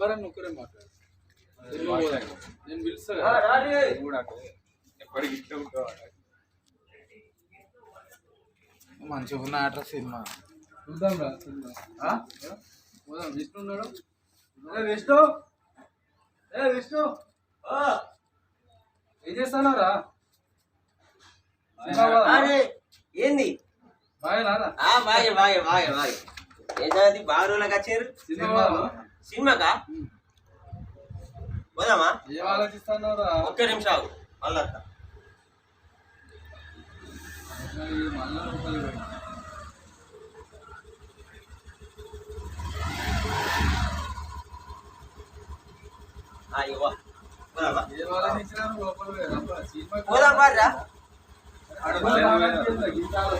ఎవరన్నా ఒక్కరే మాట్లాడు. నేను పిలుస్తా కూడా ఎప్పటికి ఇట్లా ఉంటావు మంచిగా ఉన్న ఆట సినిమా. చూద్దాం రా సినిమా? పోదాం. విష్ణు ఉన్నాడు? ఏ విష్ణు! ఏ విష్ణు! ఆ, ఏం సినిమా అరే ఏంది? బాగా ఆ బాగే బాగే బాగే బాగే ఏది బాగా రోజులకు వచ్చారు సినిమా. సినిమాకా? పోదామా? ఒక్క నిమిషం ఆగు. మళ్ళా ఇవ్వ. పోదాం అడుగులే, గీతాలు.